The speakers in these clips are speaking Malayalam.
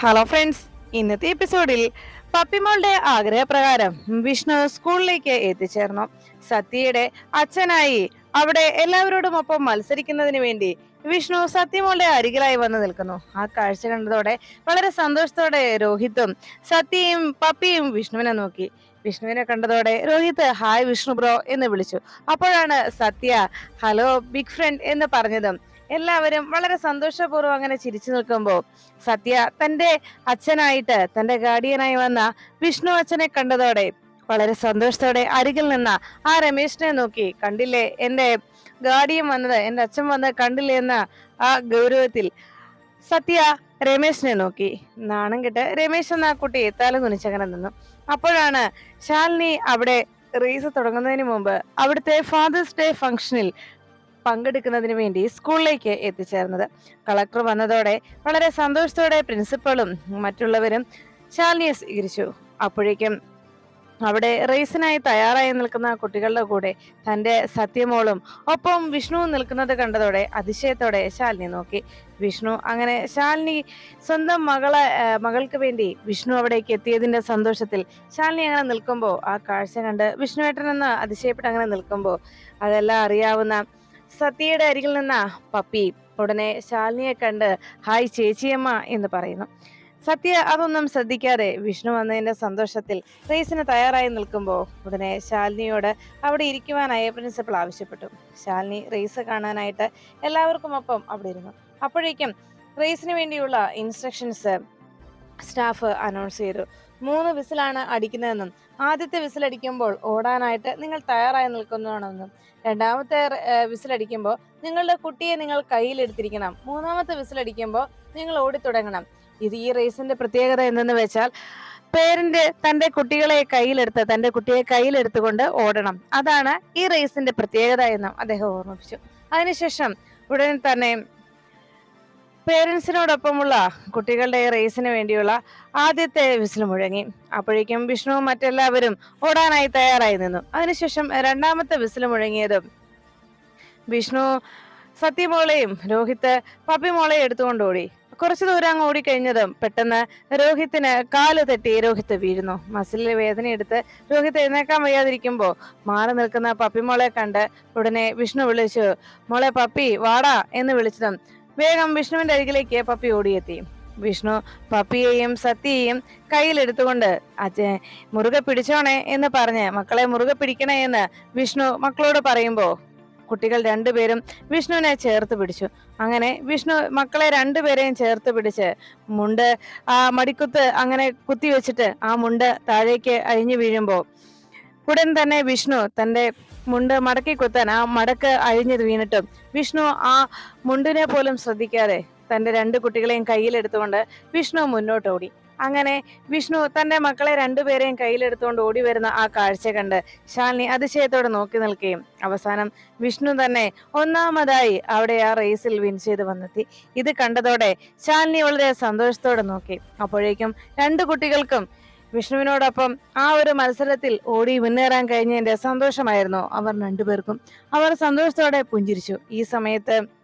ഹലോ ഫ്രണ്ട്സ് ഇന്നത്തെ എപ്പിസോഡിൽ പപ്പിമോളുടെ ആഗ്രഹപ്രകാരം വിഷ്ണു സ്കൂളിലേക്ക് എത്തിച്ചേർന്നു. സത്യയുടെ അച്ഛനായി അവിടെ എല്ലാവരോടും ഒപ്പം മത്സരിക്കുന്നതിന് വേണ്ടി വിഷ്ണു സത്യമോളുടെ അരികിലായി വന്നു നിൽക്കുന്നു. ആ കാഴ്ച കണ്ടതോടെ വളരെ സന്തോഷത്തോടെ രോഹിത്തും സത്യയും പപ്പിയും വിഷ്ണുവിനെ നോക്കി. വിഷ്ണുവിനെ കണ്ടതോടെ രോഹിത് ഹായ് വിഷ്ണു ബ്രോ എന്ന് വിളിച്ചു. അപ്പോഴാണ് സത്യ ഹലോ ബിഗ് ഫ്രണ്ട് എന്ന് പറഞ്ഞതും എല്ലാവരും വളരെ സന്തോഷപൂർവം അങ്ങനെ ചിരിച്ചു നിൽക്കുമ്പോൾ സത്യ തന്റെ അച്ഛനായിട്ട് തന്റെ ഗാർഡിയനായി വന്ന വിഷ്ണു അച്ഛനെ കണ്ടതോടെ വളരെ സന്തോഷത്തോടെ അരികിൽ നിന്ന ആ രമേശിനെ നോക്കി കണ്ടില്ലേ എന്റെ ഗാർഡിയൻ വന്നത് എന്റെ അച്ഛൻ വന്നത് കണ്ടില്ലേ എന്ന ആ ഗൗരവത്തിൽ സത്യ രമേശിനെ നോക്കി. നാണം കെട്ട് രമേശ് എന്ന കുട്ടി തല കുനിച്ചങ്ങനെ നിന്നു. അപ്പോഴാണ് ശാലിനി അവിടെ റേസ് തുടങ്ങുന്നതിന് മുമ്പ് അവിടുത്തെ ഫാദേഴ്സ് ഡേ ഫംഗ്ഷനിൽ പങ്കെടുക്കുന്നതിന് വേണ്ടി സ്കൂളിലേക്ക് എത്തിച്ചേർന്നത്. കളക്ടർ വന്നതോടെ വളരെ സന്തോഷത്തോടെ പ്രിൻസിപ്പളും മറ്റുള്ളവരും ശാലിനിയെ സ്വീകരിച്ചു. അപ്പോഴേക്കും അവിടെ റേസിനായി തയ്യാറായി നിൽക്കുന്ന കുട്ടികളുടെ കൂടെ തന്റെ സത്യമോളും ഒപ്പം വിഷ്ണുവും നിൽക്കുന്നത് കണ്ടതോടെ അതിശയത്തോടെ ശാലിനി നോക്കി. വിഷ്ണു അങ്ങനെ ശാലിനി സ്വന്തം മകളെ മകൾക്ക് വേണ്ടി വിഷ്ണു അവിടേക്ക് എത്തിയതിന്റെ സന്തോഷത്തിൽ ശാലിനി അങ്ങനെ നിൽക്കുമ്പോൾ ആ കാഴ്ച കണ്ട് വിഷ്ണുവേട്ടനെന്ന് അതിശയപ്പെട്ട് അങ്ങനെ നിൽക്കുമ്പോൾ അതെല്ലാം അറിയാവുന്ന സത്യയുടെ അരികിൽ നിന്നാ പപ്പി ഉടനെ ശാലിനിയെ കണ്ട് ഹായ് ചേച്ചിയമ്മ എന്ന് പറയുന്നു. സത്യ അതൊന്നും ശ്രദ്ധിക്കാതെ വിഷ്ണു വന്നതിന്റെ സന്തോഷത്തിൽ റേസിന് തയ്യാറായി നിൽക്കുമ്പോൾ ഉടനെ ശാലിനിയോട് അവിടെ ഇരിക്കുവാനായി പ്രിൻസിപ്പൾ ആവശ്യപ്പെട്ടു. ശാലിനി റേസ് കാണാനായിട്ട് എല്ലാവർക്കും ഒപ്പം അവിടെ ഇരുന്നു. അപ്പോഴേക്കും റേസിന് വേണ്ടിയുള്ള ഇൻസ്ട്രക്ഷൻസ് സ്റ്റാഫ് അനൗൺസ് ചെയ്തു. മൂന്ന് വിസിലാണ് അടിക്കുന്നതെന്നും ആദ്യത്തെ വിസിലടിക്കുമ്പോൾ ഓടാനായിട്ട് നിങ്ങൾ തയ്യാറായി നിൽക്കുന്നതാണെന്നും രണ്ടാമത്തെ വിസിലടിക്കുമ്പോൾ നിങ്ങളുടെ കുട്ടിയെ നിങ്ങൾ കയ്യിലെടുത്തിരിക്കണം. മൂന്നാമത്തെ വിസിലടിക്കുമ്പോൾ നിങ്ങൾ ഓടിത്തുടങ്ങണം. ഇത് ഈ റേസിന്റെ പ്രത്യേകത എന്തെന്ന് വെച്ചാൽ പേരന്റ് തന്റെ കുട്ടികളെ കയ്യിലെടുത്ത് തന്റെ കുട്ടിയെ കയ്യിലെടുത്തുകൊണ്ട് ഓടണം. അതാണ് ഈ റേസിന്റെ പ്രത്യേകത എന്നും അദ്ദേഹം ഓർമ്മിപ്പിച്ചു. അതിനുശേഷം ഉടൻ തന്നെ പേരൻസിനോടൊപ്പമുള്ള കുട്ടികളുടെ റേസിന് വേണ്ടിയുള്ള ആദ്യത്തെ വിസിൽ മുഴങ്ങി. അപ്പോഴേക്കും വിഷ്ണുവും മറ്റെല്ലാവരും ഓടാനായി തയ്യാറായി നിന്നു. അതിനുശേഷം രണ്ടാമത്തെ വിസിൽ മുഴങ്ങിയതും വിഷ്ണു സത്യമോളെയും രോഹിത്ത് പപ്പിമോളെയും എടുത്തുകൊണ്ട് ഓടി. കുറച്ചു ദൂരം അങ്ങ് ഓടിക്കഴിഞ്ഞതും പെട്ടെന്ന് രോഹിത്തിന് കാൽ തെറ്റി രോഹിത്ത് വീഴുന്നു. മസിലിൽ വേദന എടുത്ത് രോഹിത്ത് എഴുന്നേക്കാൻ വയ്യാതിരിക്കുമ്പോൾ മാറി നിൽക്കുന്ന പപ്പിമോളെ കണ്ട് ഉടനെ വിഷ്ണു വിളിച്ചു മോളെ പപ്പി വാടാ എന്ന് വിളിച്ചതും വേഗം വിഷ്ണുവിന്റെ അരികിലേക്ക് പപ്പി ഓടിയെത്തി. വിഷ്ണു പപ്പിയെയും സത്യയെയും കയ്യിലെടുത്തുകൊണ്ട് അച്ഛൻ മുറുകെ പിടിച്ചോണേ എന്ന് പറഞ്ഞ് മക്കളെ മുറുകെ പിടിക്കണേ എന്ന് വിഷ്ണു മക്കളോട് പറയുമ്പോ കുട്ടികൾ രണ്ടുപേരും വിഷ്ണുവിനെ ചേർത്ത് പിടിച്ചു. അങ്ങനെ വിഷ്ണു മക്കളെ രണ്ടുപേരെയും ചേർത്ത് പിടിച്ച് മുണ്ട് ആ മടിക്കുത്ത് അങ്ങനെ കുത്തി വെച്ചിട്ട് ആ മുണ്ട് താഴേക്ക് അഴിഞ്ഞു വീഴുമ്പോൾ ഉടൻ തന്നെ വിഷ്ണു തന്റെ മുണ്ട് മടക്കി കുത്താൻ ആ മടക്ക് അഴിഞ്ഞത് വീണിട്ടും. വിഷ്ണു ആ മുണ്ടിനെ പോലും ശ്രദ്ധിക്കാതെ തന്റെ രണ്ട് കുട്ടികളെയും കയ്യിലെടുത്തുകൊണ്ട് വിഷ്ണു മുന്നോട്ട് ഓടി അങ്ങനെ വിഷ്ണു തന്റെ മക്കളെ രണ്ടുപേരെയും കയ്യിലെടുത്തുകൊണ്ട് ഓടി വരുന്ന ആ കാഴ്ച കണ്ട് ശാലിനി അതിശയത്തോടെ നോക്കി നിൽക്കുകയും അവസാനം വിഷ്ണു തന്നെ ഒന്നാമതായി അവിടെ ആ റേസിൽ വിൻ ചെയ്ത് വന്നെത്തി. ഇത് കണ്ടതോടെ ശാലിനി വളരെ സന്തോഷത്തോടെ നോക്കി. അപ്പോഴേക്കും രണ്ടു കുട്ടികൾക്കും വിഷ്ണുവിനോടൊപ്പം ആ ഒരു മത്സരത്തിൽ ഓടി മുന്നേറാൻ കഴിഞ്ഞതിന്റെ സന്തോഷമായിരുന്നു അവർ രണ്ടുപേർക്കും. അവർ സന്തോഷത്തോടെ പുഞ്ചിരിച്ചു. ഈ സമയത്ത്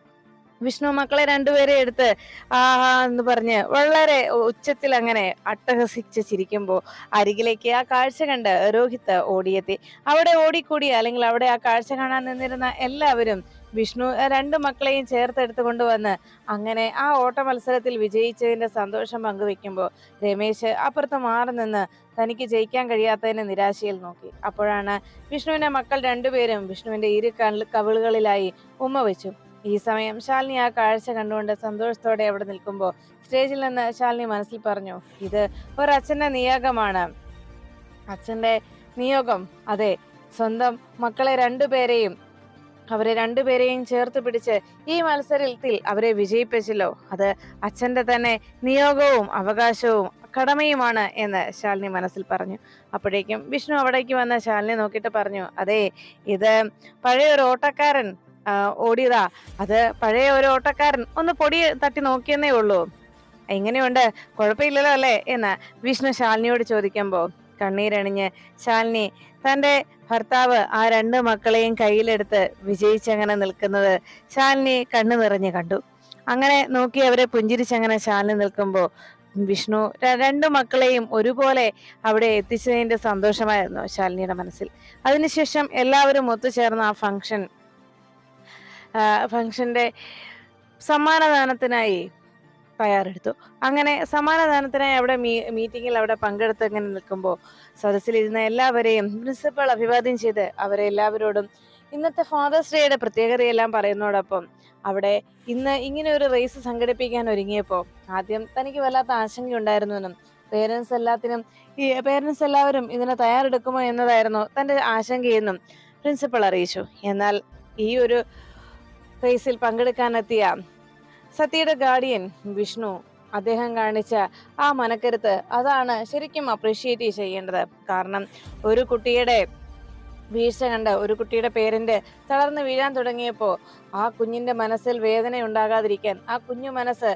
വിഷ്ണു മക്കളെ രണ്ടുപേരെ എടുത്ത് ആഹാ എന്ന് പറഞ്ഞ് വളരെ ഉച്ചത്തിൽ അങ്ങനെ അട്ടഹസിച്ച് ചിരിക്കുമ്പോൾ അരികിലേക്ക് ആ കാഴ്ച കണ്ട് രോഹിത്ത് ഓടിയെത്തി. അവിടെ ഓടിക്കൂടി അല്ലെങ്കിൽ അവിടെ ആ കാഴ്ച കാണാൻ നിന്നിരുന്ന എല്ലാവരും വിഷ്ണു രണ്ടു മക്കളെയും ചേർത്തെടുത്ത് കൊണ്ടുവന്ന് അങ്ങനെ ആ ഓട്ട മത്സരത്തിൽ വിജയിച്ചതിന്റെ സന്തോഷം പങ്കുവെക്കുമ്പോൾ രമേശ് അപ്പുറത്ത് മാറി നിന്ന് തനിക്ക് ജയിക്കാൻ കഴിയാത്തതിന് നിരാശയിൽ നോക്കി. അപ്പോഴാണ് വിഷ്ണുവിന്റെ മക്കൾ രണ്ടുപേരും വിഷ്ണുവിന്റെ ഇരു കവിളുകളിലായി ഉമ്മ വെച്ചു. ഈ സമയം ശാലിനി ആ കാഴ്ച കണ്ടുകൊണ്ട് സന്തോഷത്തോടെ അവിടെ നിൽക്കുമ്പോൾ സ്റ്റേജിൽ നിന്ന് ശാലിനി മനസ്സിൽ പറഞ്ഞു ഇത് ഒരച്ഛന്റെ നിയോഗമാണ്. അച്ഛന്റെ നിയോഗം അതെ സ്വന്തം മക്കളെ രണ്ടുപേരെയും അവരെ രണ്ടുപേരെയും ചേർത്ത് പിടിച്ച് ഈ മത്സരത്തിൽ അവരെ വിജയിപ്പിച്ചല്ലോ. അത് അച്ഛന്റെ തന്നെ നിയോഗവും അവകാശവും കടമയുമാണ് എന്ന് ശാലിനി മനസ്സിൽ പറഞ്ഞു. അപ്പോഴേക്കും വിഷ്ണു അവിടേക്ക് വന്ന ശാലിനി നോക്കിയിട്ട് പറഞ്ഞു അതെ ഇത് പഴയൊരു ഓട്ടക്കാരൻ. ഓടിയതാ. അത് പഴയ ഒരു ഓട്ടക്കാരൻ. ഒന്ന് പൊടി തട്ടി നോക്കിയെന്നേ ഉള്ളൂ. എങ്ങനെയുണ്ട്? കുഴപ്പമില്ലല്ലോ അല്ലേ? എന്ന് വിഷ്ണു ശാലിനിയോട് ചോദിക്കുമ്പോൾ കണ്ണീരണിഞ്ഞ് ശാലിനി തന്റെ ഭർത്താവ് ആ രണ്ട് മക്കളെയും കയ്യിലെടുത്ത് വിജയിച്ചങ്ങനെ നിൽക്കുന്നത്? ശാലിനി കണ്ണു നിറഞ്ഞ് കണ്ടു. അങ്ങനെ നോക്കി അവരെ പുഞ്ചിരിച്ചങ്ങനെ ശാലിനി നിൽക്കുമ്പോൾ വിഷ്ണു രണ്ടു മക്കളെയും ഒരുപോലെ അവിടെ എത്തിച്ചതിന്റെ സന്തോഷമായിരുന്നു ശാലിനിയുടെ മനസ്സിൽ. അതിനുശേഷം എല്ലാവരും ഒത്തുചേർന്ന് ആ ഫംഗ്ഷൻ ഫംഗ്ഷന്റെ സമ്മാനദാനത്തിനായി തയ്യാറെടുത്തു. അങ്ങനെ സമ്മാനദാനത്തിനായി അവിടെ മീ മീറ്റിങ്ങിൽ അവിടെ പങ്കെടുത്ത് ഇങ്ങനെ നിൽക്കുമ്പോൾ സദസ്സിലിരുന്ന എല്ലാവരെയും പ്രിൻസിപ്പൾ അഭിവാദ്യം ചെയ്ത് അവരെ എല്ലാവരോടും ഇന്നത്തെ ഫാദേഴ്സ് ഡേയുടെ പ്രത്യേകതയെല്ലാം പറയുന്നതോടൊപ്പം അവിടെ ഇന്ന് ഇങ്ങനെ ഒരു റേസ് സംഘടിപ്പിക്കാൻ ഒരുങ്ങിയപ്പോൾ ആദ്യം തനിക്ക് വല്ലാത്ത ആശങ്കയുണ്ടായിരുന്നുവെന്നും പേരൻസ് എല്ലാത്തിനും ഈ പേരൻസ് എല്ലാവരും ഇതിനെ തയ്യാറെടുക്കുമോ എന്നതായിരുന്നു തന്റെ ആശങ്കയെന്നും പ്രിൻസിപ്പൾ അറിയിച്ചു. എന്നാൽ ഈ ഒരു റേസിൽ പങ്കെടുക്കാനെത്തിയ സത്യയുടെ ഗാർഡിയൻ വിഷ്ണു അദ്ദേഹം കാണിച്ച ആ മനക്കരുത്ത് അതാണ് ശരിക്കും അപ്രീഷിയേറ്റ് ചെയ്യേണ്ടത്. കാരണം ഒരു കുട്ടിയുടെ വീഴ്ച കണ്ട് ഒരു കുട്ടിയുടെ പേരന്റ് തളർന്നു വീഴാൻ തുടങ്ങിയപ്പോൾ ആ കുഞ്ഞിന്റെ മനസ്സിൽ വേദന ഉണ്ടാകാതിരിക്കാൻ ആ കുഞ്ഞു മനസ്സ്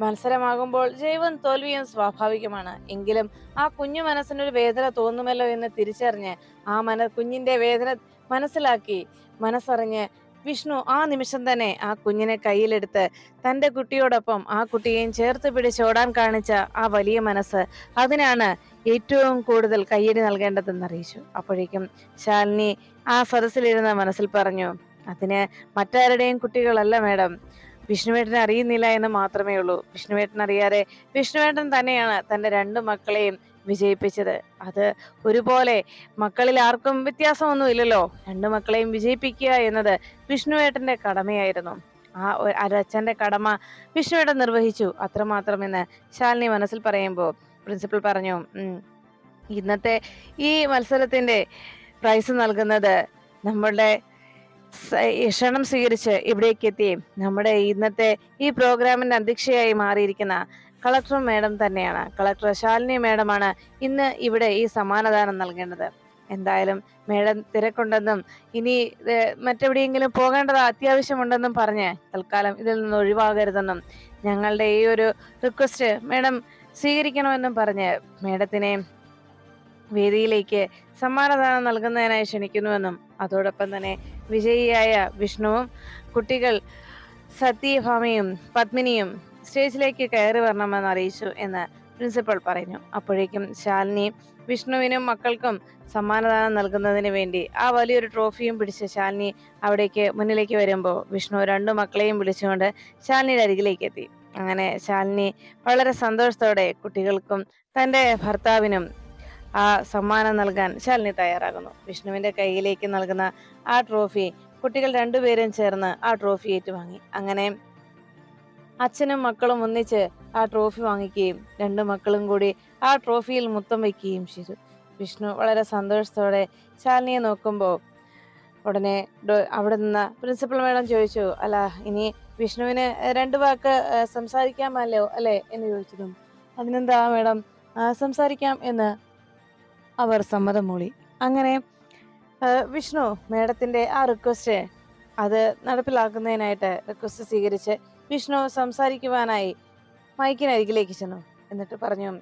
മത്സരമാകുമ്പോൾ ജൈവം തോൽവിയും സ്വാഭാവികമാണ്. എങ്കിലും ആ കുഞ്ഞു മനസ്സിനൊരു വേദന തോന്നുമല്ലോ എന്ന് തിരിച്ചറിഞ്ഞ് ആ മന കുഞ്ഞിന്റെ വേദന മനസ്സിലാക്കി മനസ്സറിഞ്ഞ് വിഷ്ണു ആ നിമിഷം തന്നെ ആ കുഞ്ഞിനെ കയ്യിലെടുത്ത് തന്റെ കുട്ടിയോടൊപ്പം ആ കുട്ടിയെയും ചേർത്ത് പിടിച്ചോടാൻ കാണിച്ച ആ വലിയ മനസ്സ് അതിനാണ് ഏറ്റവും കൂടുതൽ കയ്യടി നൽകേണ്ടതെന്ന് അറിയിച്ചു. അപ്പോഴേക്കും ശാലിനി ആ സദസ്സിലിരുന്ന മനസ്സിൽ പറഞ്ഞു അതിന് മറ്റാരുടെയും കുട്ടികളല്ല മേഡം. വിഷ്ണുവേട്ടനെ അറിയുന്നില്ല എന്ന് മാത്രമേ ഉള്ളൂ. വിഷ്ണുവേട്ടൻ അറിയാതെ വിഷ്ണുവേട്ടൻ തന്നെയാണ് തന്റെ രണ്ട് മക്കളെയും വിജയിപ്പിച്ചത്. അത് ഒരുപോലെ മക്കളിൽ ആർക്കും വ്യത്യാസമൊന്നും ഇല്ലല്ലോ രണ്ടു മക്കളെയും വിജയിപ്പിക്കുക എന്നത് വിഷ്ണുവേട്ടന്റെ കടമയായിരുന്നു. ആ ഒരച്ഛന്റെ കടമ വിഷ്ണുവേട്ടൻ നിർവഹിച്ചു. അത്രമാത്രം എന്ന് ശാലിനി മനസ്സിൽ പറയുമ്പോൾ പ്രിൻസിപ്പൽ പറഞ്ഞു ഇന്നത്തെ ഈ മത്സരത്തിന്റെ പ്രൈസ് നൽകുന്നത് നമ്മളുടെ ക്ഷണം സ്വീകരിച്ച് ഇവിടേക്ക് എത്തി നമ്മുടെ ഇന്നത്തെ ഈ പ്രോഗ്രാമിന്റെ അധ്യക്ഷയായി മാറിയിരിക്കുന്ന കളക്ടർ മേഡം തന്നെയാണ്. കളക്ടർ ശാലിനി മേഡമാണ് ഇന്ന് ഇവിടെ ഈ സമ്മാനദാനം നൽകേണ്ടത്. എന്തായാലും മേഡം തിരക്കുണ്ടെന്നും ഇനി മറ്റെവിടെയെങ്കിലും പോകേണ്ടത് അത്യാവശ്യമുണ്ടെന്നും പറഞ്ഞ് തൽക്കാലം ഇതിൽ നിന്ന് ഒഴിവാകരുതെന്നും ഞങ്ങളുടെ ഈ ഒരു റിക്വസ്റ്റ് മേഡം സ്വീകരിക്കണമെന്നും പറഞ്ഞ് മേഡത്തിനെ വേദിയിലേക്ക് സമ്മാനദാനം നൽകുന്നതിനായി ക്ഷണിക്കുന്നുവെന്നും അതോടൊപ്പം തന്നെ വിജയിയായ വിഷ്ണുവും കുട്ടികൾ സത്യഭാമയും പത്മിനിയും സ്റ്റേജിലേക്ക് കയറി വരണമെന്ന് അറിയിച്ചു എന്ന് പ്രിൻസിപ്പൽ പറഞ്ഞു. അപ്പോഴേക്കും ശാലിനി വിഷ്ണുവിനും മക്കൾക്കും സമ്മാനദാനം നൽകുന്നതിന് വേണ്ടി ആ വലിയൊരു ട്രോഫിയും പിടിച്ച് ശാലിനി അവിടേക്ക് മുന്നിലേക്ക് വരുമ്പോൾ വിഷ്ണു രണ്ടു മക്കളെയും വിളിച്ചുകൊണ്ട് ശാലിനിയുടെ അരികിലേക്ക് എത്തി. അങ്ങനെ ശാലിനി വളരെ സന്തോഷത്തോടെ കുട്ടികൾക്കും തന്റെ ഭർത്താവിനും ആ സമ്മാനം നൽകാൻ ശാലിനി തയ്യാറാകുന്നു. വിഷ്ണുവിന്റെ കയ്യിലേക്ക് നൽകുന്ന ആ ട്രോഫി കുട്ടികൾ രണ്ടുപേരും ചേർന്ന് ആ ട്രോഫി ഏറ്റുവാങ്ങി. അങ്ങനെ അച്ഛനും മക്കളും ഒന്നിച്ച് ആ ട്രോഫി വാങ്ങിക്കുകയും രണ്ട് മക്കളും കൂടി ആ ട്രോഫിയിൽ മുത്തം വയ്ക്കുകയും ചെയ്തു. വിഷ്ണു വളരെ സന്തോഷത്തോടെ ശാലിനിയെ നോക്കുമ്പോൾ ഉടനെ അവിടെ നിന്ന് പ്രിൻസിപ്പൽ മേഡം ചോദിച്ചു അല്ല ഇനി വിഷ്ണുവിന് രണ്ട് വാക്ക് സംസാരിക്കാമല്ലോ അല്ലേ? എന്ന് ചോദിച്ചതും അതിനെന്താ മേഡം സംസാരിക്കാം എന്ന് അവർ സമ്മതം മൂളി അങ്ങനെ വിഷ്ണു മേഡത്തിന്റെ ആ റിക്വസ്റ്റ് അത് നടപ്പിലാക്കുന്നതിനായിട്ട് റിക്വസ്റ്റ് സ്വീകരിച്ച് വിഷ്ണു സംസാരിക്കുവാനായി മൈക്കിനരികിലേക്ക് ചെന്നു. എന്നിട്ട് പറഞ്ഞു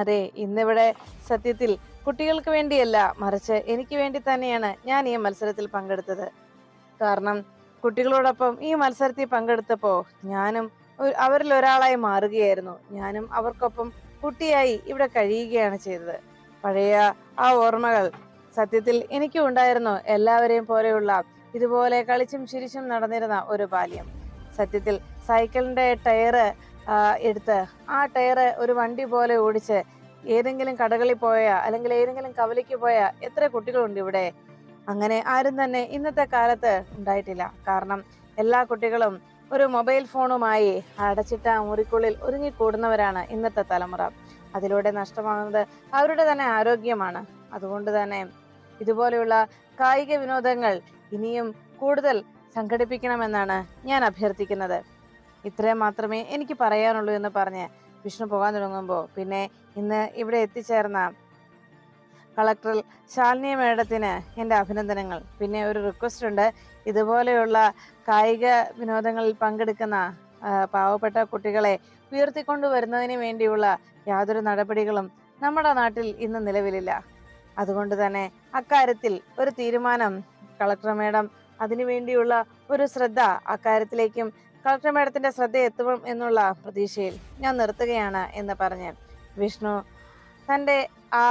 അതെ ഇന്നിവിടെ സത്യത്തിൽ കുട്ടികൾക്ക് വേണ്ടിയല്ല മറിച്ച് എനിക്ക് വേണ്ടി തന്നെയാണ് ഞാൻ ഈ മത്സരത്തിൽ പങ്കെടുത്തത്. കാരണം കുട്ടികളോടൊപ്പം ഈ മത്സരത്തിൽ പങ്കെടുത്തപ്പോൾ ഞാനും അവരിൽ ഒരാളായി മാറുകയായിരുന്നു. ഞാനും അവർക്കൊപ്പം കുട്ടിയായി ഇവിടെ കഴിയുകയാണ് ചെയ്തത്. പഴയ ആ ഓർമ്മകൾ സത്യത്തിൽ എനിക്കും ഉണ്ടായിരുന്നു. എല്ലാവരെയും പോലെയുള്ള ഇതുപോലെ കളിച്ചും ചിരിച്ചും നടന്നിരുന്ന ഒരു ബാല്യം. സത്യത്തിൽ സൈക്കിളിന്റെ ടയറ് എടുത്ത് ആ ടയറ് ഒരു വണ്ടി പോലെ ഓടിച്ച് ഏതെങ്കിലും കടകളിൽ പോയ അല്ലെങ്കിൽ ഏതെങ്കിലും കവലയ്ക്ക് പോയ എത്ര കുട്ടികളുണ്ട് ഇവിടെ? അങ്ങനെ ആരും തന്നെ ഇന്നത്തെ കാലത്ത് ഉണ്ടായിട്ടില്ല. കാരണം എല്ലാ കുട്ടികളും ഒരു മൊബൈൽ ഫോണുമായി അടച്ചിട്ട മുറിക്കുള്ളിൽ ഒരുങ്ങിക്കൂടുന്നവരാണ് ഇന്നത്തെ തലമുറ. അതിലൂടെ നഷ്ടമാകുന്നത് അവരുടെ തന്നെ ആരോഗ്യമാണ്. അതുകൊണ്ട് തന്നെ ഇതുപോലെയുള്ള കായിക വിനോദങ്ങൾ ഇനിയും കൂടുതൽ സംഘടിപ്പിക്കണമെന്നാണ് ഞാൻ അഭ്യർത്ഥിക്കുന്നത്. ഇത്രയും മാത്രമേ എനിക്ക് പറയാനുള്ളൂ എന്ന് പറഞ്ഞ് വിഷ്ണു പോകാൻ തുടങ്ങുമ്പോൾ പിന്നെ ഇന്ന് ഇവിടെ എത്തിച്ചേർന്ന കളക്ടർ ശാലിനി മേഡത്തിന് എന്റെ അഭിനന്ദനങ്ങൾ. പിന്നെ ഒരു റിക്വസ്റ്റ് ഉണ്ട്. ഇതുപോലെയുള്ള കായിക വിനോദങ്ങളിൽ പങ്കെടുക്കുന്ന പാവപ്പെട്ട കുട്ടികളെ ഉയർത്തിക്കൊണ്ടുവരുന്നതിന് വേണ്ടിയുള്ള യാതൊരു നടപടികളും നമ്മുടെ നാട്ടിൽ ഇന്ന് നിലവിലില്ല. അതുകൊണ്ട് തന്നെ അക്കാര്യത്തിൽ ഒരു തീരുമാനം കളക്ടർ മേഡം അതിനു വേണ്ടിയുള്ള ഒരു ശ്രദ്ധ അക്കാര്യത്തിലേക്കും കളക്ടർ മേഡത്തിന്റെ ശ്രദ്ധ എത്തും എന്നുള്ള പ്രതീക്ഷയിൽ ഞാൻ നിർത്തുകയാണ് എന്ന് പറഞ്ഞ് വിഷ്ണു തന്റെ ആ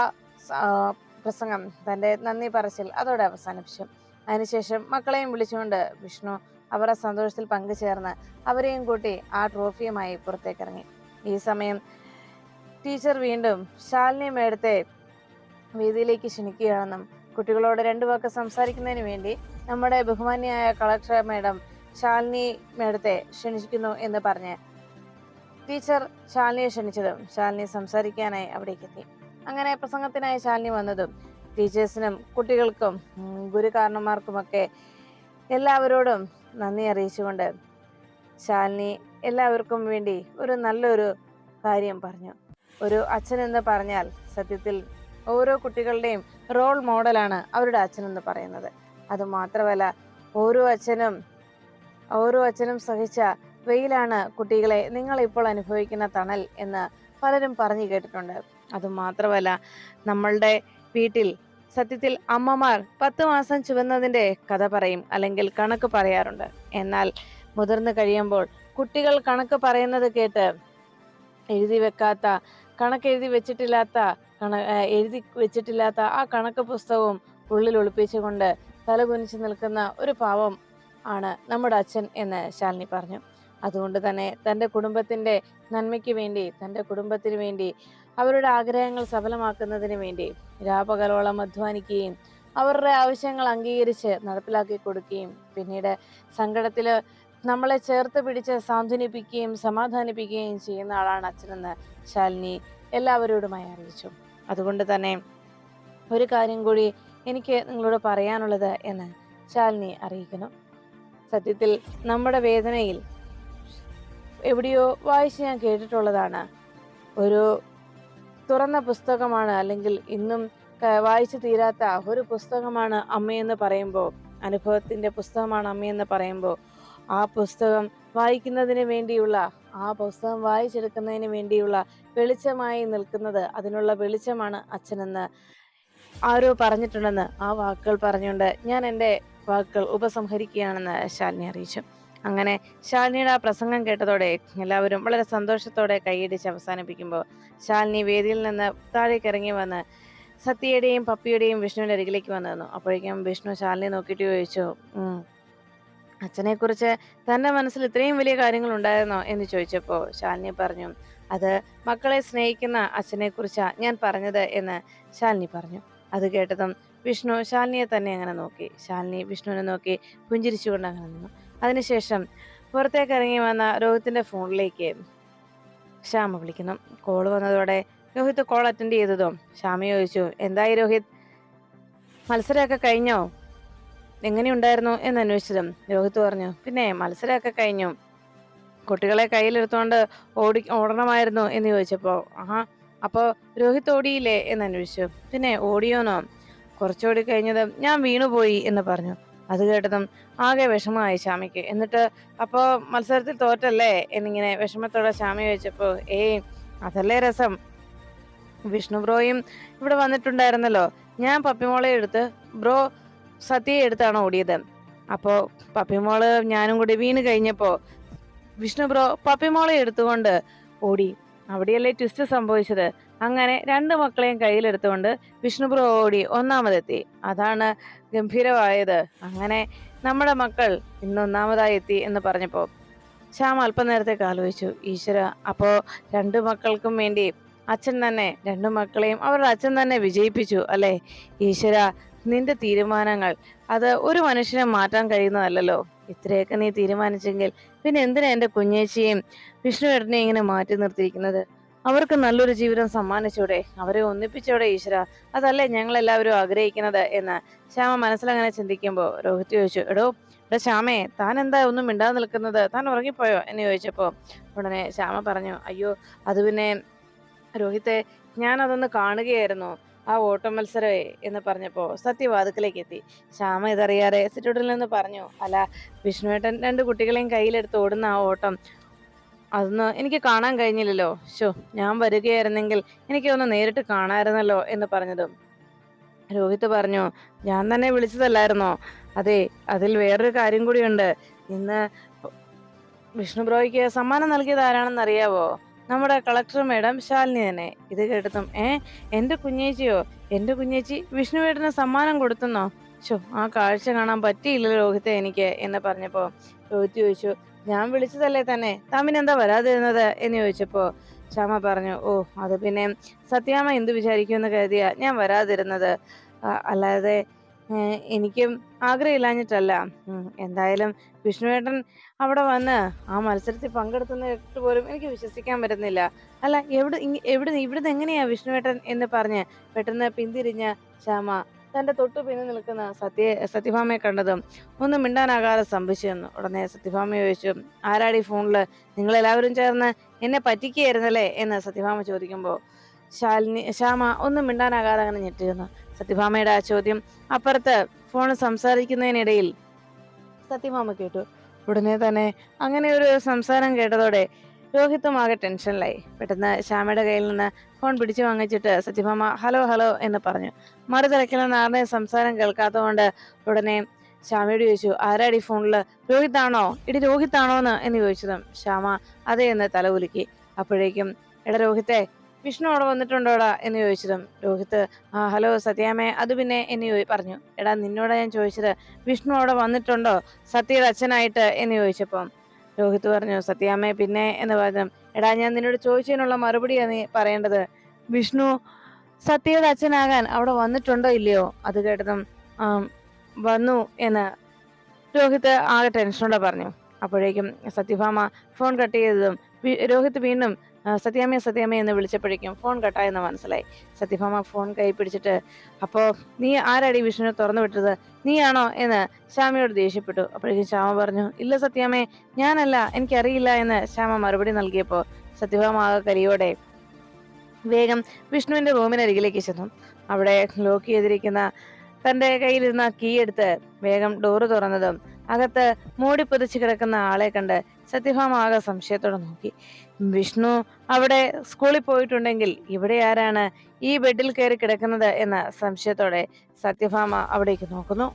പ്രസംഗം തന്റെ നന്ദി പറച്ചിൽ അതോടെ അവസാനിപ്പിച്ചു. അതിനുശേഷം മക്കളെയും വിളിച്ചുകൊണ്ട് വിഷ്ണു അവരുടെ സന്തോഷത്തിൽ പങ്കുചേർന്ന് അവരെയും കൂട്ടി ആ ട്രോഫിയുമായി പുറത്തേക്കിറങ്ങി. ഈ സമയം ടീച്ചർ വീണ്ടും ശാലിനി മേഡത്തെ വേദിയിലേക്ക് ക്ഷണിക്കുകയാണെന്നും കുട്ടികളോട് രണ്ടു വാക്ക് സംസാരിക്കുന്നതിന് വേണ്ടി നമ്മുടെ ബഹുമാന്യായ കളക്ടർ മേഡം ശാലിനി മേഡത്തെ ക്ഷണിക്കുന്നു എന്ന് പറഞ്ഞ് ടീച്ചർ ശാലിനിയെ ക്ഷണിച്ചതും ശാലിനി സംസാരിക്കാനായി അവിടേക്ക് എത്തി. അങ്ങനെ പ്രസംഗത്തിനായി ശാലിനി വന്നതും ടീച്ചേഴ്സിനും കുട്ടികൾക്കും ഗുരുകാരണന്മാർക്കുമൊക്കെ എല്ലാവരോടും നന്ദി അറിയിച്ചുകൊണ്ട് ശാലിനി എല്ലാവർക്കും വേണ്ടി ഒരു നല്ലൊരു കാര്യം പറഞ്ഞു. ഒരു അച്ഛൻ എന്ന് പറഞ്ഞാൽ സത്യത്തിൽ ഓരോ കുട്ടികളുടെയും റോൾ മോഡലാണ് അവരുടെ അച്ഛനെന്ന് പറയുന്നത്. അതുമാത്രമല്ല ഓരോ അച്ഛനും ഓരോ അച്ഛനും സഹിച്ച വെയിലാണ് കുട്ടികളെ നിങ്ങൾ ഇപ്പോൾ അനുഭവിക്കുന്ന തണൽ എന്ന് പലരും പറഞ്ഞു കേട്ടിട്ടുണ്ട്. അതുമാത്രമല്ല നമ്മളുടെ വീട്ടിൽ സത്യത്തിൽ അമ്മമാർ പത്ത് മാസം ചുവന്നതിന്റെ കഥ പറയും അല്ലെങ്കിൽ കണക്ക് പറയാറുണ്ട്. എന്നാൽ മുതിർന്നു കഴിയുമ്പോൾ കുട്ടികൾ കണക്ക് പറയുന്നത് കേട്ട് എഴുതി വെക്കാത്ത കണക്ക് എഴുതി വെച്ചിട്ടില്ലാത്ത കണ എഴുതി വെച്ചിട്ടില്ലാത്ത ആ കണക്ക് പുസ്തകവും ഉള്ളിൽ ഒളിപ്പിച്ചുകൊണ്ട് തലകുനിച്ച് നിൽക്കുന്ന ഒരു പാവം ആണ് നമ്മുടെ അച്ഛൻ എന്ന് ശാലിനി പറഞ്ഞു. അതുകൊണ്ട് തന്നെ തന്റെ കുടുംബത്തിന്റെ നന്മയ്ക്ക് വേണ്ടി തന്റെ കുടുംബത്തിന് വേണ്ടി അവരുടെ ആഗ്രഹങ്ങൾ സഫലമാക്കുന്നതിന് വേണ്ടി രാപകലോളം അധ്വാനിക്കുകയും അവരുടെ ആവശ്യങ്ങൾ അംഗീകരിച്ച് നടപ്പിലാക്കി കൊടുക്കുകയും പിന്നീട് സങ്കടത്തിൽ നമ്മളെ ചേർത്ത് പിടിച്ച് സാന്ത്വനിപ്പിക്കുകയും സമാധാനിപ്പിക്കുകയും ചെയ്യുന്ന ആളാണ് അച്ഛനെന്ന് ശാലിനി എല്ലാവരോടുമായി അറിയിച്ചു. അതുകൊണ്ട് തന്നെ ഒരു കാര്യം കൂടി എനിക്ക് നിങ്ങളോട് പറയാനുള്ളത് എന്ന് ശാലിനി അറിയിക്കുന്നു. സത്യത്തിൽ നമ്മുടെ വേദനയിൽ എവിടെയോ വായിച്ച് ഞാൻ കേട്ടിട്ടുള്ളതാണ്. ഒരു തുറന്ന പുസ്തകമാണ് അല്ലെങ്കിൽ ഇന്നും വായിച്ചു തീരാത്ത ഒരു പുസ്തകമാണ് അമ്മയെന്ന് പറയുമ്പോൾ അനുഭവത്തിന്റെ പുസ്തകമാണ് അമ്മയെന്ന് പറയുമ്പോൾ ആ പുസ്തകം വായിക്കുന്നതിന് വേണ്ടിയുള്ള ആ പുസ്തകം വായിച്ചെടുക്കുന്നതിന് വേണ്ടിയുള്ള വെളിച്ചമായി നിൽക്കുന്നത് അതിനുള്ള വെളിച്ചമാണ് അച്ഛനെന്ന് ആരോ പറഞ്ഞിട്ടുണ്ടെന്ന് ആ വാക്കുകൾ പറഞ്ഞുകൊണ്ട് ഞാൻ എന്റെ വാക്കുകൾ ഉപസംഹരിക്കുകയാണെന്ന് ശാലിനി അറിയിച്ചു. അങ്ങനെ ശാലിനിയുടെ ആ പ്രസംഗം കേട്ടതോടെ എല്ലാവരും വളരെ സന്തോഷത്തോടെ കൈയടിച്ച് അവസാനിപ്പിക്കുമ്പോൾ ശാലിനി വേദിയിൽ നിന്ന് താഴേക്ക് ഇറങ്ങി വന്ന് സത്യയുടെയും പപ്പിയുടെയും വിഷ്ണുവിന്റെ അരികിലേക്ക് വന്നു നിന്നു. അപ്പോഴേക്കും വിഷ്ണു ശാലിനി നോക്കിയിട്ട് ചോദിച്ചു "ഉം, അച്ഛനെ കുറിച്ച് തന്റെ മനസ്സിൽ ഇത്രയും വലിയ കാര്യങ്ങൾ ഉണ്ടായിരുന്നോ എന്ന് ചോദിച്ചപ്പോൾ ശാലിനി പറഞ്ഞു അത് മക്കളെ സ്നേഹിക്കുന്ന അച്ഛനെ കുറിച്ചാ ഞാൻ പറഞ്ഞത് എന്ന് ശാലിനി പറഞ്ഞു. അത് കേട്ടതും വിഷ്ണു ശാലിനിയെ തന്നെ അങ്ങനെ നോക്കി. ശാലിനി വിഷ്ണുവിനെ നോക്കി പുഞ്ചിരിച്ചുകൊണ്ട് അങ്ങനെ നിന്നു. അതിനുശേഷം പുറത്തേക്ക് ഇറങ്ങി വന്ന രോഹിത്തിന്റെ ഫോണിലേക്ക് ശ്യാമ വിളിക്കുന്നു. കോൾ വന്നതോടെ രോഹിത് കോൾ അറ്റൻഡ് ചെയ്തതും ശ്യാമ ചോദിച്ചു എന്തായി രോഹിത്? മത്സരമൊക്കെ കഴിഞ്ഞോ? എങ്ങനെയുണ്ടായിരുന്നു എന്ന് അന്വേഷിച്ചതും രോഹിത് പറഞ്ഞു. പിന്നെ മത്സരമൊക്കെ കഴിഞ്ഞു. കുട്ടികളെ കയ്യിലെടുത്തുകൊണ്ട് ഓടി ഓടണമായിരുന്നു എന്ന് ചോദിച്ചപ്പോൾ ആഹാ അപ്പോൾ രോഹിത് ഓടിയില്ലേ? എന്ന് അന്വേഷിച്ചു. പിന്നെ ഓടിയോന്നോ? കുറച്ചോടി കഴിഞ്ഞത് ഞാൻ വീണുപോയി എന്ന് പറഞ്ഞു. അത് കേട്ടതും ആകെ വിഷമമായി ശ്യാമയ്ക്ക് എന്നിട്ട് അപ്പോൾ മത്സരത്തിൽ തോറ്റല്ലേ? എന്നിങ്ങനെ വിഷമത്തോടെ ശ്യാമ ചോദിച്ചപ്പോൾ ഏയ് അതല്ലേ രസം? വിഷ്ണു ബ്രോയും ഇവിടെ വന്നിട്ടുണ്ടായിരുന്നല്ലോ. ഞാൻ പപ്പിമോളെ എടുത്ത് ബ്രോ സത്യയെ എടുത്താണ് ഓടിയത്. അപ്പോ പപ്പിമോൾ ഞാനും കൂടി വീണ് കഴിഞ്ഞപ്പോൾ വിഷ്ണു ബ്രോ പപ്പിമോളെ എടുത്തുകൊണ്ട് ഓടി. അവിടെയല്ലേ ട്വിസ്റ്റ് സംഭവിച്ചത്? അങ്ങനെ രണ്ട് മക്കളെയും കയ്യിലെടുത്തുകൊണ്ട് വിഷ്ണു ബ്രോ ഓടി ഒന്നാമതെത്തി. അതാണ് ഗംഭീരമായത്. അങ്ങനെ നമ്മുടെ മക്കൾ ഇന്ന് ഒന്നാമതായി എത്തി എന്ന് പറഞ്ഞപ്പോ ശ്യാം അല്പനേരത്തേക്ക് ആലോചിച്ചു. ഈശ്വര അപ്പോൾ രണ്ടു മക്കൾക്കും വേണ്ടി അച്ഛൻ തന്നെ രണ്ടു മക്കളെയും അവരുടെ അച്ഛൻ തന്നെ വിജയിപ്പിച്ചു അല്ലേ? ഈശ്വര നിന്റെ തീരുമാനങ്ങൾ. അത് ഒരു മനുഷ്യനെ മാറ്റാൻ കഴിയുന്നതല്ലല്ലോ. ഇത്രയൊക്കെ നീ തീരുമാനിച്ചെങ്കിൽ പിന്നെ എന്തിനാ എന്റെ കുഞ്ഞേച്ചിയും വിഷ്ണുവേട്ടനെ ഇങ്ങനെ മാറ്റി നിർത്തിയിരിക്കുന്നത്? അവർക്ക് നല്ലൊരു ജീവിതം സമ്മാനിച്ചൂടെ. അവരെ ഒന്നിപ്പിച്ചൂടെ ഈശ്വര. അതല്ലേ ഞങ്ങൾ എല്ലാവരും ആഗ്രഹിക്കുന്നത് എന്ന്. ശ്യാമ മനസ്സിലങ്ങനെ ചിന്തിക്കുമ്പോൾ രോഹിത് ചോദിച്ചു എടോ എടോ ശ്യാമേ താൻ എന്താ ഒന്നും മിണ്ടാതെ നിൽക്കുന്നത്? താൻ ഉറങ്ങിപ്പോയോ? എന്ന് ചോദിച്ചപ്പോ ഉടനെ ശ്യാമ പറഞ്ഞു അയ്യോ അത് പിന്നെ രോഹിത്തെ ഞാൻ അതൊന്ന് കാണുകയായിരുന്നു. ആ ഓട്ട മത്സരമേ എന്ന് പറഞ്ഞപ്പോൾ സത്യവാദത്തിലേക്ക് എത്തി ശ്യാമ ഇതറിയാതെ സിറ്റൂട്ടിൽ നിന്ന് പറഞ്ഞു അല്ല വിഷ്ണുവേട്ടൻ രണ്ട് കുട്ടികളെയും കയ്യിലെടുത്ത് ഓടുന്ന ആ ഓട്ടം അതൊന്ന് എനിക്ക് കാണാൻ കഴിഞ്ഞില്ലല്ലോ. ഷോ ഞാൻ വരികയായിരുന്നെങ്കിൽ എനിക്കൊന്ന് നേരിട്ട് കാണാമായിരുന്നല്ലോ എന്ന് പറഞ്ഞതും. രോഹിത് പറഞ്ഞു ഞാൻ തന്നെ വിളിച്ചതല്ലായിരുന്നോ? അതെ അതിൽ വേറൊരു കാര്യം കൂടിയുണ്ട്. ഇന്ന് വിഷ്ണു ബ്രോയ്ക്ക് സമ്മാനം നൽകിയത് ആരാണെന്ന് അറിയാവോ നമ്മുടെ കളക്ടർ മേഡം ശാലിനി തന്നെ. ഇത് കേട്ടതും ഏ എന്റെ കുഞ്ഞേച്ചിയോ? എന്റെ കുഞ്ഞേച്ചി വിഷ്ണുവേട്ടന് സമ്മാനം കൊടുത്തെന്നോ? ഷോ ആ കാഴ്ച കാണാൻ പറ്റിയില്ല രോഹിത്തെ എനിക്ക് എന്ന് പറഞ്ഞപ്പോ രോഹിത് ചോദിച്ചു ഞാൻ വിളിച്ചതല്ലേ തന്നെ? താമിനെന്താ വരാതിരുന്നത്? എന്ന് ചോദിച്ചപ്പോ ശ്യാമ പറഞ്ഞു ഓ അത് പിന്നെ സത്യാമ എന്ത് വിചാരിക്കുമെന്ന് കരുതിയ ഞാൻ വരാതിരുന്നത്. അല്ലാതെ എനിക്കും ആഗ്രഹമില്ലാഞ്ഞിട്ടല്ല. എന്തായാലും വിഷ്ണുവേട്ടൻ അവിടെ വന്ന് ആ മത്സരത്തിൽ പങ്കെടുത്തുന്ന കേട്ടിട്ട് പോലും എനിക്ക് വിശ്വസിക്കാൻ പറ്റുന്നില്ല. അല്ല എവിടെ എവിടെ ഇവിടുന്ന് എങ്ങനെയാ വിഷ്ണുവേട്ടൻ എന്ന് പറഞ്ഞ് പെട്ടെന്ന് പിന്തിരിഞ്ഞ ശ്യാമ തന്റെ തൊട്ടു പിന്നിൽ നിൽക്കുന്ന സത്യ സത്യഭാമയെ കണ്ടതും ഒന്നും മിണ്ടാനാകാതെ സംഭവിച്ചു ഉടനെ സത്യഭാമ ചോദിച്ചു ആരാടി ഫോണിൽ നിങ്ങൾ എല്ലാവരും ചേർന്ന് എന്നെ പറ്റിക്കുകയായിരുന്നല്ലേ? എന്ന് സത്യഭാമ ചോദിക്കുമ്പോൾ ശാലിനി ശ്യാമ ഒന്നും മിണ്ടാനാകാതെ അങ്ങനെ ഞെട്ടിരുന്നു സത്യഭാമയുടെ ആ ചോദ്യം അപ്പുറത്ത് ഫോൺ സംസാരിക്കുന്നതിനിടയിൽ സത്യഭാമ കേട്ടു. ഉടനെ തന്നെ അങ്ങനെ ഒരു സംസാരം കേട്ടതോടെ രോഹിത്തും ആകെ ടെൻഷനിലായി. പെട്ടെന്ന് ശ്യാമയുടെ കയ്യിൽ നിന്ന് ഫോൺ പിടിച്ചു വാങ്ങിച്ചിട്ട് സത്യഭാമ ഹലോ ഹലോ എന്ന് പറഞ്ഞു. മറുതലക്കിൽ നിന്ന് സംസാരം കേൾക്കാത്തതുകൊണ്ട് ഉടനെ ശ്യാമയോട് ചോദിച്ചു ആരാടി ഫോണിൽ രോഹിത്താണോ? ഇടി രോഹിത്താണോന്ന്? എന്ന് ചോദിച്ചതും ശ്യാമ അതേ എന്ന് തല ഉലുക്കി അപ്പോഴേക്കും എടാ രോഹിത്തെ വിഷ്ണു അവിടെ വന്നിട്ടുണ്ടോടാ എന്ന് ചോദിച്ചതും രോഹിത് ആ ഹലോ സത്യാമേ അത് പിന്നെ എന്ന് പറഞ്ഞു. എടാ നിന്നോടാ ഞാൻ ചോദിച്ചത് വിഷ്ണു അവിടെ വന്നിട്ടുണ്ടോ? സത്യയുടെ അച്ഛനായിട്ട്? എന്ന് ചോദിച്ചപ്പം രോഹിത് പറഞ്ഞു സത്യാമേ പിന്നെ? എന്ന് പറഞ്ഞു എടാ ഞാൻ നിന്നോട് ചോദിച്ചതിനുള്ള മറുപടിയാണ് നീ പറയേണ്ടത്. വിഷ്ണു സത്യയുടെ അച്ഛനാകാൻ അവിടെ വന്നിട്ടുണ്ടോ ഇല്ലയോ? അത് കേട്ടതും വന്നു എന്ന് രോഹിത് ആകെ ടെൻഷനോടെ പറഞ്ഞു. അപ്പോഴേക്കും സത്യഭാമ ഫോൺ കട്ട് ചെയ്തതും രോഹിത് വീണ്ടും സത്യാമ്മയെ സത്യാമ്മയെ എന്ന് വിളിച്ചപ്പോഴേക്കും ഫോൺ കട്ടായെന്ന് മനസ്സിലായി. സത്യഭാമ ഫോൺ കൈ പിടിച്ചിട്ട് അപ്പോൾ നീ ആരാടി വിഷ്ണുവിനെ തുറന്നു വിട്ടത്? നീയാണോ? എന്ന് ശ്യാമയോട് ദേഷ്യപ്പെട്ടു. അപ്പോഴേക്കും ശ്യാമ പറഞ്ഞു ഇല്ല സത്യാമ്മേ ഞാനല്ല എനിക്കറിയില്ല എന്ന് ശ്യാമ മറുപടി നൽകിയപ്പോൾ സത്യഭാമ കരിയോടെ വേഗം വിഷ്ണുവിന്റെ റൂമിനരികിലേക്ക് ചെന്നു. അവിടെ ലോക്ക് ചെയ്തിരിക്കുന്ന തന്റെ കയ്യിലിരുന്ന കീ എടുത്ത് വേഗം ഡോറ് തുറന്നതും അകത്ത് മൂടി പൊതിച്ച് കിടക്കുന്ന ആളെ കണ്ട് സത്യഭാമ ആകെ സംശയത്തോടെ നോക്കി. വിഷ്ണു അവിടെ സ്കൂളിൽ പോയിട്ടുണ്ടെങ്കിൽ ഇവിടെ ആരാണ് ഈ ബെഡിൽ കയറി കിടക്കുന്നത് എന്ന സംശയത്തോടെ സത്യഭാമ അവിടേക്ക് നോക്കുന്നു.